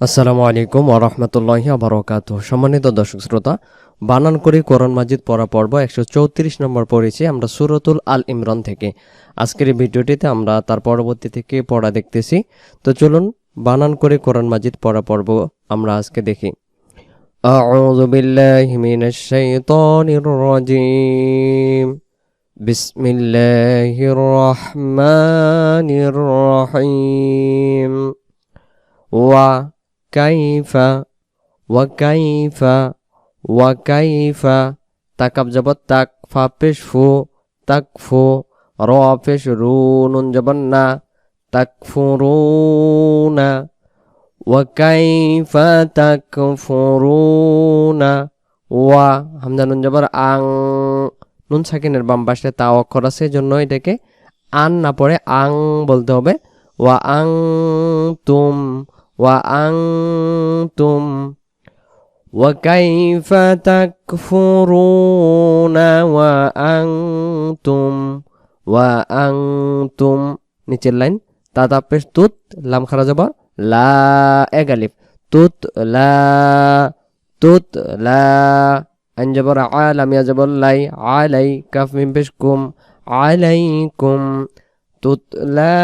আসসালামু আলাইকুম ওরহমতুল্লাহি আবরকাত সম্মানিত দর্শক শ্রোতা বানান করে কোরআন মাজিদ পড়া পর্ব একশো চৌত্রিশ নম্বর পড়েছি আমরা সুরতুল আল ইমরান থেকে আজকের এই ভিডিওটিতে আমরা তার পরবর্তী থেকে পড়া দেখতেছি তো চলুন বানান করে কোরআন মাজিদ পড়া পর্ব আমরা আজকে দেখি أعوذ بالله من الشيطان الرجيم بسم الله الرحمن الرحيم কাইফা ওয়া কাইফা ওয়া কাইফা তাকাব জবর তাক ফা পেশ ফু তাক ফু র পেশ রু নুন জবর না তাক ফু রু না ওয়া কাইফা তাক ফু রু না ওয়া হামজা নুন জবর আং নুন সাকিনের বাম পাশে তা অক্ষর আছে জন্য এটাকে আন না পড়ে আং বলতে হবে ওয়া আং তুম وأنتم وكيف تكفرون وأنتم وأنتم؟ نيتشر لاين تاتا بيش توت لام خرجبر لا إيغاليف توت لا توت لا أنجبر عالم يجبر لي علي كف من بشكم عليكم تتلى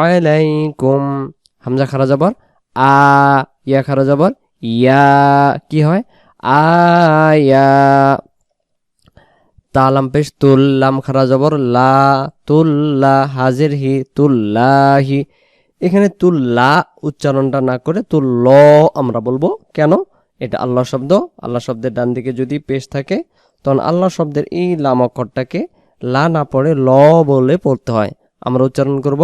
عليكم হামজা খারা যাবার আ, ইয়া খারা যাবার ইয়া, কি হয়? আয়া তালাম পেশ তুল্লাম খারা জবর, লা, তুল্লা, হাজির হি তুল্লাহি এখানে তুল্লা উচ্চারণটা না করে তুল্ল আমরা বলব। কেন? এটা আল্লাহ শব্দ। আল্লাহ শব্দের ডান দিকে যদি পেশ থাকে, তখন আল্লাহ শব্দের এই লাম অক্ষরটাকে লা না পড়ে ল বলে পড়তে হয়। আমরা উচ্চারণ করব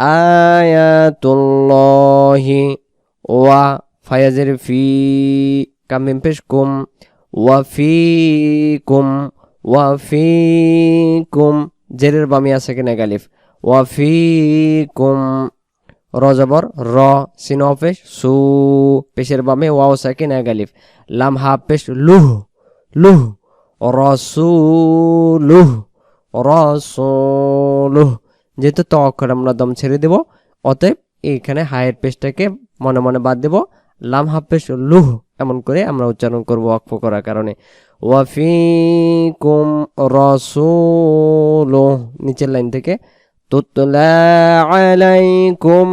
আয়াতুল্লাহি ওয়া ফায়াজের ফি কামিম পেশ কুম, ওয়া ফি কুম, ওয়া ফি কুম, জেরের বামি আছে কি কিনা গালিফ ওয়া ফি কুম র সিন পেশ, সু, পেশের বামে ওয়াও সাকিন গালিফ লাম হা পেশ, লুহ লুহ, রসুলুহ রসুলুহ। যেহেতু ত অক্ষর আমরা দম ছেড়ে দেব, অতএব এইখানে হায়ের পেশটাকে মনে মনে বাদ দেব। লাম হা পেশ লুহ এমন করে আমরা উচ্চারণ করব অক্ষ করার কারণে। ওয়াফিকুম রসুলুহ, নিচের লাইন থেকে। তুতলা আলাইকুম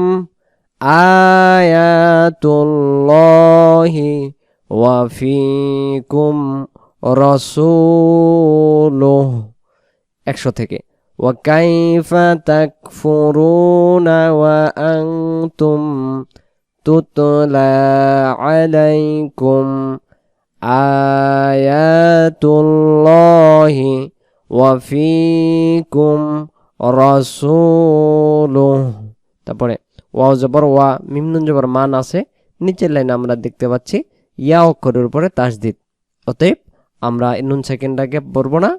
আয়াতুল্লাহি ওয়াফিকুম রসুলুহ। একশো থেকে। وكيف تكفرون وأنتم تتلى عليكم آيات الله وفيكم رسوله তারপরে ওয়াও জবর ওয়া মিমনুন জবর মান আছে নিচের লাইনে আমরা দেখতে পাচ্ছি ইয়া অক্ষরের উপরে তাসদিদ অতএব আমরা নুন সেকেন্ডটাকে পড়বো না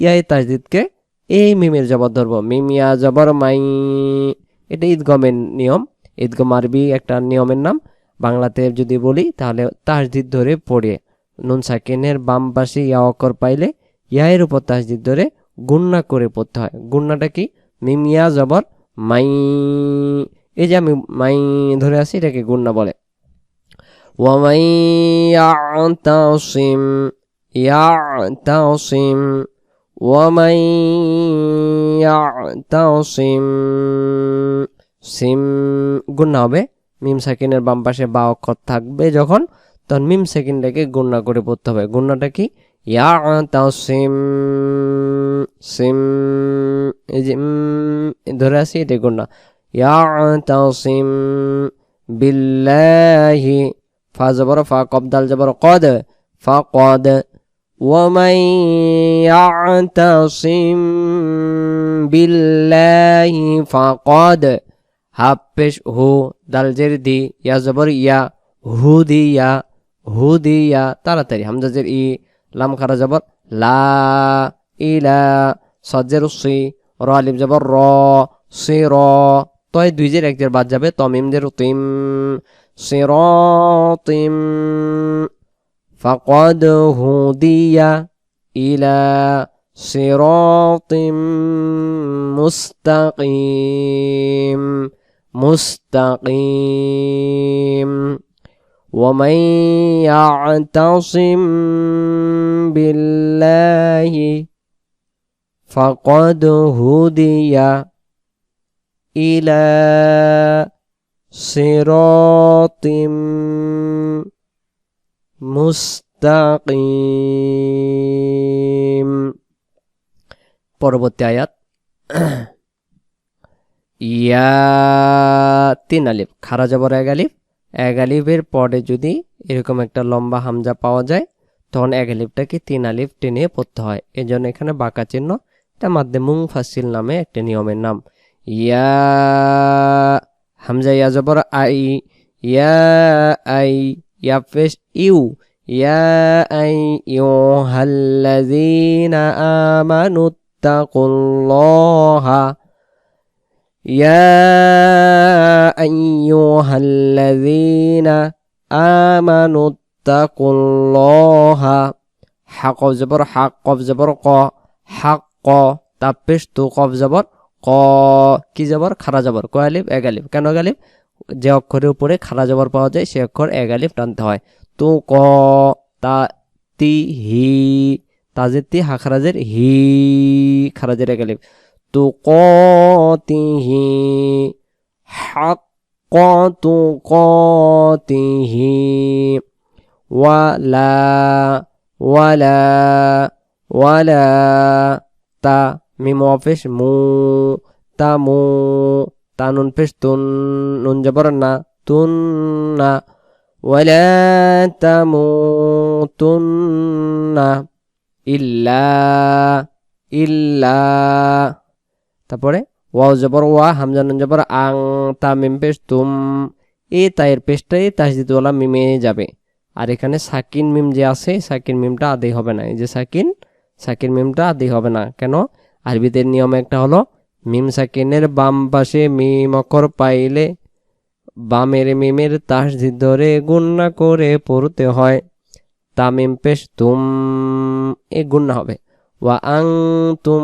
ইয়াই তাসদিদকে এই মিমের জবর ধরবো। মিমিয়া জবর মাই। এটা ঈদগমের নিয়ম। ঈদগম আরবি একটা নিয়মের নাম। বাংলাতে যদি বলি, তাহলে তাসদিদ ধরে পড়ে। নুন সাকিনের বাম পাশে ইয়া পাইলে ইয়ায়ের উপর তাসদিদ ধরে গুন্না করে পড়তে হয়। গুন্নাটা কি? মিমিয়া জবর মাই। এই যে আমি মাই ধরে আসি এটাকে গুন্না বলে। ওয়ামাই ইয়াতাসিম। ইয়াতাসিম। ومن يعتصم সিম গুন্না হবে মিম সাকিনের বাম পাশে বা অক্ষর থাকবে যখন তখন মিম সেকেন্ডটাকে গুন্না করে পড়তে হবে গুন্নাটা কি ইয়া সিম সিম এই যে ধরে আছি এটা গুন্না ইয়া সিম বিল্লাহি ফা জবর ফা কবদাল জবর কদ ফা কদ ومن يعتصم بالله فقد হাফেশ হু দাল জের দি ইয়া জবর ইয়া হু দি ইয়া হু দি ইয়া তাড়াতাড়ি হামজা জের ই লাম খারা জবর লা ইলা সজ্জের সি র আলিম জবর র সি র তয় দুই জের এক জের বাদ যাবে তমিম জের তিম সিরাতিম فقد هدي إلى صراط مستقيم مستقيم ومن يعتصم بالله فقد هدي إلى صراط مستقيم মুস্তাকিম। পরবর্তী আয়াত। ইয়া তিন আলিফ, খারা যাবর এক আলিফ। এক আলিফের পরে যদি এরকম একটা লম্বা হামজা পাওয়া যায়, তখন এক আলিফটাকে তিন আলিফ টেনে পড়তে হয়। এই জন্য এখানে বাঁকা চিহ্ন, এটা মাধ্যমে ফাসিল নামে একটা নিয়মের নাম। ইয়া হামজা ইয়া জবর আই, ইয়া I yeah face you yeah I ইউহাল্লাযীনা আমানু তাকুল্লাহা يا أيها الذين آمنوا اتقوا الله حق زبر حق قف زبر ق حق তাপেশ তু কফ জবর ক কি জবর খারা জবর ক আলিফ এক আলিফ কেন এক আলিফ যে অক্ষরের উপরে খাড়া জবর পাওয়া যায় সে অক্ষর এক আলিফ টানতে হয়। তো, ক, তা, তি, হি তাজের তি, হা খারাজের হি, খারাজের এক আলিফ তো, ক, তি, হি হাক ক, তু, ক, তি, হি ওয়ালা ওয়ালা ওয়ালা তা, মিম অফিস, মু, তা, মু তা নুন তুন নুন জবর না তুন না ওয়ালা তামুতুন্না ইল্লা ইল্লা তারপরে ওয়াও জবর ওয়া হামজা নুন জবর আং তা মিম পেশ তুম এই তাইয়ের পেশটাই তাসদিদওয়ালা মিমে যাবে আর এখানে সাকিন মিম যে আছে সাকিন মিমটা আদেই হবে না এই যে সাকিন সাকিন মিমটা আদেই হবে না কেন আরবিদের নিয়ম একটা হলো মিম সাকিনের বাম পাশে মিম মকর পাইলে বামের মিমের তাস ধরে গুন্না করে পড়তে হয়। তামিম পেশ, তুম, এ গুন্না হবে। ওয়া আং তুম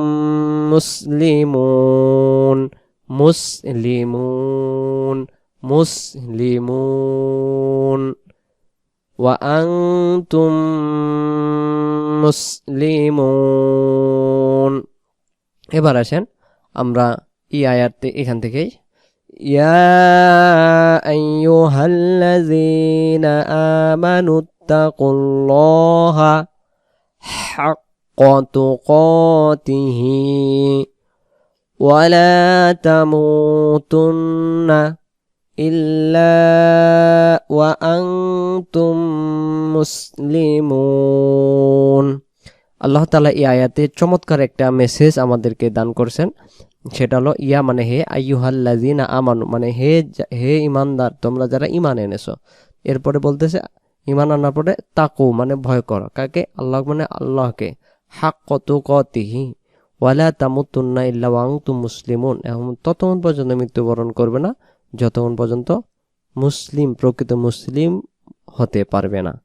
মুসলিমুন। মুসলিমুন মুসলিমুন। ওয়া আং তুম মুসলিমুন। এবার আসেন। আমরা এই আয়াতে এখান থেকেই ইয়া আইয়ুহাল্লাযীনা আমানু তাকুল্লাহা হাক تقاته ولا تموتن إلا وأنتم মুসলিমুন আল্লাহ তালা এই আয়াতে চমৎকার একটা মেসেজ আমাদেরকে দান করছেন। সেটা হলো, ইয়া মানে হে আইয়ুহাল্লাজিনা আমানু মানে হে হে ইমানদার, তোমরা যারা ইমান এনেছো। এরপরে বলতেছে ইমান আনার পরে তাকু মানে ভয় করো। কাকে? আল্লাহ মানে আল্লাহকে। হাক কত কতিহি ওয়ালা তামুতুন্না ইল্লা তু মুসলিমুন। এখন ততক্ষণ পর্যন্ত মৃত্যুবরণ করবে না, যতক্ষণ পর্যন্ত মুসলিম, প্রকৃত মুসলিম হতে পারবে না।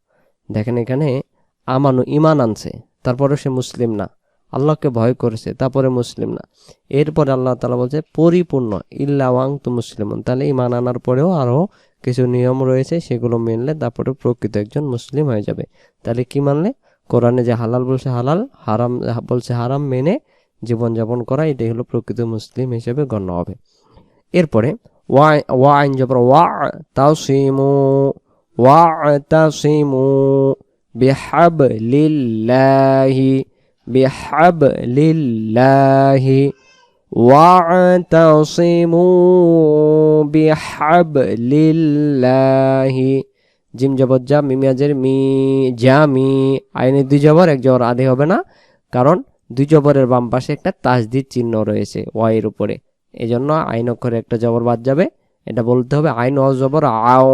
দেখেন এখানে, আমানু ইমান আনছে। তারপরে সে মুসলিম না। আল্লাহকে ভয় করেছে, তারপরে মুসলিম না। এরপরে আল্লাহ তালা বলছে, পরিপূর্ণ, ইল্লা ওয়াং তু মুসলিমন। তাহলে ইমান আনার পরেও আরও কিছু নিয়ম রয়েছে, সেগুলো মেনলে তারপরে প্রকৃত একজন মুসলিম হয়ে যাবে। তাহলে কি মানলে? কোরআনে যে হালাল বলছে হালাল, হারাম বলছে হারাম মেনে জীবনযাপন করা, এটাই হলো প্রকৃত মুসলিম হিসেবে গণ্য হবে। এরপরে, ওয়া ওয়া আইন জবর, ওয়া তাসিমু ওয়া তাসিমু। বিহাবলিল্লাহি বিহাবলিল্লাহি واعتصموا بحبل الله জিম জবর যা মিমিয়াজের মি যা মি আইনের দুই জবর এক জবর আধে হবে না কারণ দুই জবরের বাম পাশে একটা তাজদিদ চিহ্ন রয়েছে ওয়াইয়ের উপরে এই জন্য আইন অক্ষরে একটা জবর বাদ যাবে এটা বলতে হবে আইন অজবর আও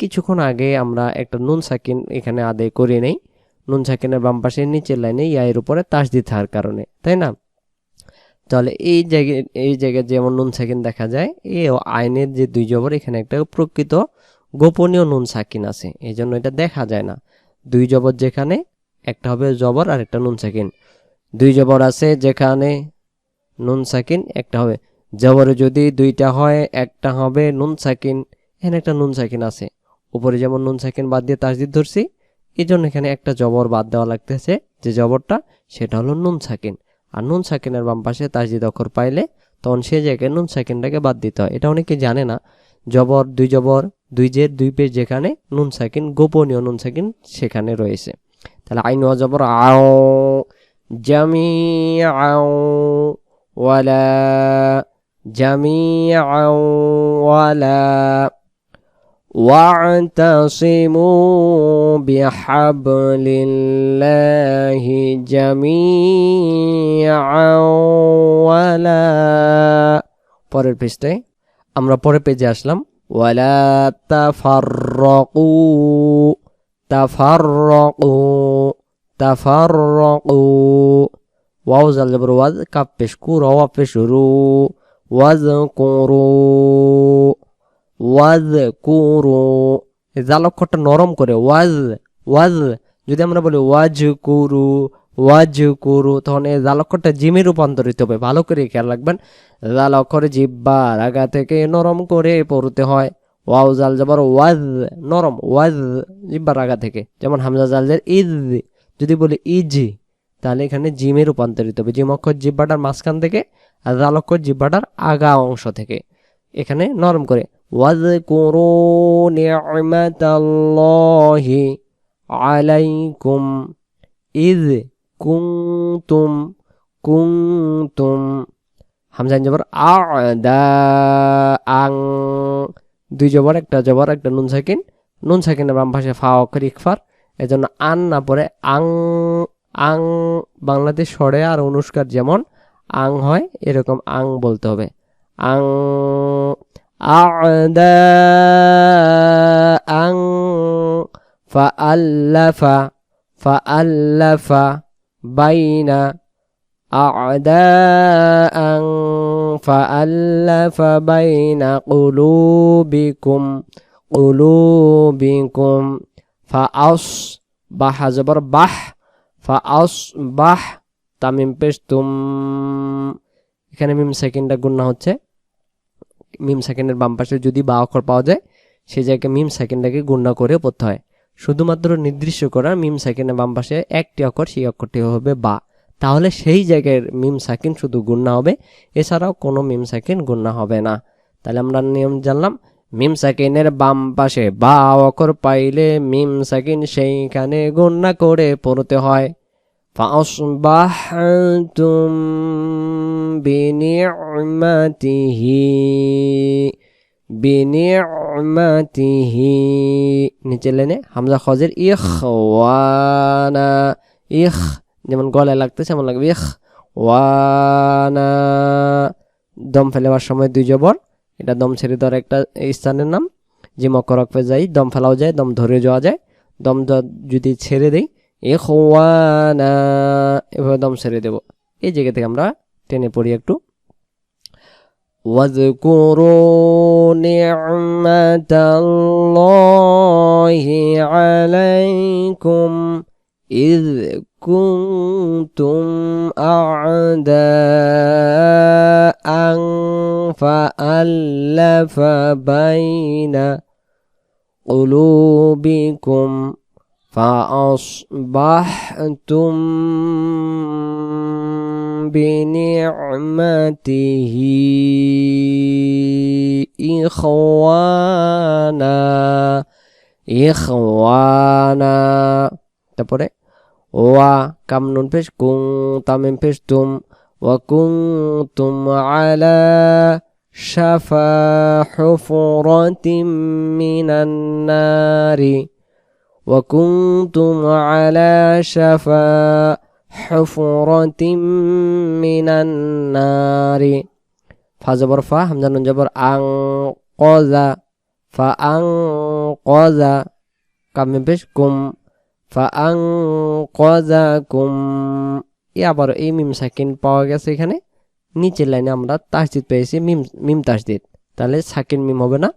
কিছুক্ষণ আগে আমরা একটা নুন সাকিন এখানে আদায় করে নেই। নুন সাকিনের বাম পাশে নিচের লাইনে ইয়াইয়ের উপরে তাস দিতে থাকার কারণে, তাই না? তাহলে এই জায়গায় এই জায়গায় যেমন নুন সাকিন দেখা যায়, এ আইনের যে দুই জবর, এখানে একটা প্রকৃত গোপনীয় নুন সাকিন আছে। এই জন্য এটা দেখা যায় না। দুই জবর যেখানে, একটা হবে জবর আর একটা নুন সাকিন। দুই জবর আছে যেখানে নুন সাকিন, একটা হবে জবরে। যদি দুইটা হয়, একটা হবে নুন সাকিন, এখানে একটা নুন সাকিন আছে। উপরে যেমন নুন সাকিন বাদ দিয়ে তাসদিদ ধরছি এই জন্য এখানে একটা জবর বাদ দেওয়া লাগতেছে। যে জবরটা, সেটা হলো নুন সাকিন আর নুন সাকিনের বাম পাশে তাসদিদ অক্ষর পাইলে তখন সে জায়গায় নুন সাকিনটাকে বাদ দিতে হয়। এটা অনেকে জানে না। জবর, দুই জবর, দুই জের, দুই পেজ যেখানে নুন সাকিন গোপনীয় নুন সাকিন সেখানে রয়েছে। তাহলে আইন জবর, আও জামি আও ওয়ালা জামি আও ওয়ালা। واعتصموا بحبل الله جميعا ولا পরের পৃষ্ঠায় আমরা পরের পেজে আসলাম ওয়ালা তাফাররাকু তাফাররাকু তাফাররাকু ওয়াও জাল জবর ওয়াজ কাপ পেশ কু রওয়া পেশ রু ওয়াজ কুরু জাল অক্ষরটা নরম করে, ওয়াজ ওয়াজ, যদি আমরা বলি ওয়াজ কুরু ওয়াজ কুরু তখন এই জাল অক্ষরটা জিমে রূপান্তরিত হবে। ভালো করে খেয়াল রাখবেন, জাল অক্ষরে জিব্বার আগা থেকে নরম করে পড়তে হয়। ওয়াও জাল যাবার ওয়াজ, নরম, ওয়াজ জিব্বার আগা থেকে। যেমন হামজা জালের ইজ, যদি বলি ইজ, তাহলে এখানে জিমে রূপান্তরিত হবে। জিম অক্ষর জিব্বাটার মাঝখান থেকে আর জাল অক্ষর জিব্বাটার আগা অংশ থেকে। এখানে নরম করে واذكروا نعمة الله عليكم إذ كنتم كنتم হামজা জবর আদা আং দুই জবর একটা জবর একটা নুন সাকিন নুন সাকিনের বাম পাশে ফা অক্ষর ইকফার এজন্য আন না পরে আং আং বাংলাদেশ সরে আর অনুষ্কার যেমন আং হয় এরকম আং বলতে হবে আং أعداء فألف فألف بين أعداء فألف بين قلوبكم قلوبكم فأصبح زبر بح فأصبح তামিম পেশ তুম এখানে মিম সেকেন্ডটা গুণনা হচ্ছে মিম সেকেন্ডের বাম পাশে যদি বা অক্ষর পাওয়া যায়, সেই জায়গায় মিম সেকেন্ডটাকে গুণনা করে পড়তে হয়। শুধুমাত্র নির্দিষ্ট করা মিম সেকেন্ডের বাম পাশে একটি অক্ষর, সেই অক্ষরটি হবে বা। তাহলে সেই জায়গায় মিম সাকিন শুধু গুণনা হবে, এছাড়াও কোনো মিম সাকিন গুণনা হবে না। তাহলে আমরা নিয়ম জানলাম, মিম সাকিনের বাম পাশে বা অক্ষর পাইলে মিম সাকিন সেইখানে গুণনা করে পড়তে হয়। فأصبحتم بنعمته بنعمته নিচে লেনে হামজা খজের ইখওয়ানা ইখ যেমন গলায় লাগতেছে এমন লাগবে ইখ ওয়ানা দম ফেলেবার সময় দুই জবর এটা দম ছেড়ে দেওয়ার একটা স্থানের নাম যে মকরকফে যাই দম ফেলাও যায় দম ধরে যাওয়া যায় দম যদি ছেড়ে দেই ইখওয়ানা এভাবে দম ছেড়ে দেব এই জায়গা থেকে আমরা টেনে পড়ি একটু واذكروا نعمة الله عليكم إذ كنتم أعداء فألف بين قلوبكم فأصبحتم بنعمته إخوانا إخوانا. تبوري. وكم كم ننفش كنتم من وكنتم على شفا حفرة من النار. وكنتم على شفا حفرة من النار فزبر فا همزة جبر أنقذ فأنقذ كم بشكم فأنقذكم এ আবার এই মিম সাকিন পাওয়া গেছে এখানে নিচের লাইনে আমরা তাসদিদ পেয়েছি মিম মিম তাসদিদ তাহলে সাকিন মিম হবে না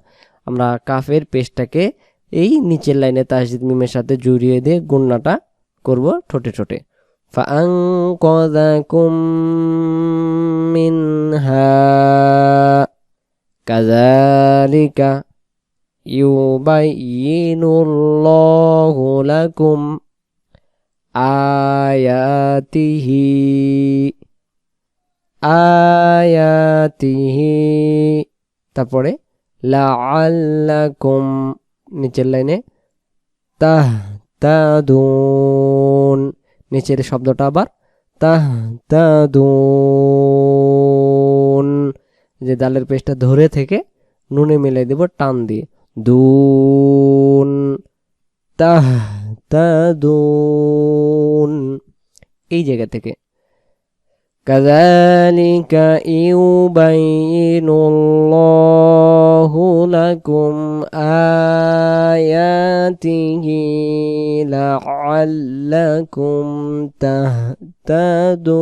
আমরা কাফের পেজটাকে এই নিচের লাইনে তাসজিদ মিমের সাথে জুড়িয়ে দিয়ে গুন্নাটা করব ঠোঁটে ঠোঁটে فأنقذكم منها كذلك ইউবাইয়িনুল্লাহু লাকুম আয়াতিহি আয়াতিহি তারপরে লাআল্লাকুম নিচের লাইনে তাহ তাদুন নিচের শব্দটা আবার তাহ তাদুন যে দালের পেস্টটা ধরে থেকে নুনে মিলাই দেব টান দিয়ে দুন তাহ তাদুন এই জায়গা থেকে كذلك يبين الله لكم آياته لعلكم تهتدون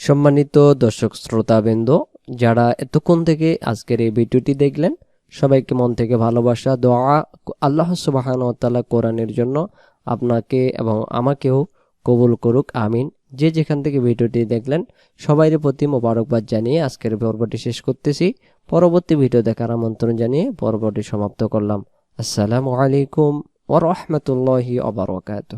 সম্মানিত দর্শক শ্রোতাবৃন্দ যারা এতক্ষণ থেকে আজকের এই ভিডিওটি দেখলেন সবাইকে মন থেকে ভালোবাসা দোয়া আল্লাহ সুবাহান তাআলা কোরআনের জন্য আপনাকে এবং আমাকেও কবুল করুক আমিন যে যেখান থেকে ভিডিওটি দেখলেন সবাইয়ের প্রতি মোবারকবাদ জানিয়ে আজকের পর্বটি শেষ করতেছি। পরবর্তী ভিডিও দেখার আমন্ত্রণ জানিয়ে পর্বটি সমাপ্ত করলাম। আসসালামু আলাইকুম ওরহমতুল্লাহি অবরকাত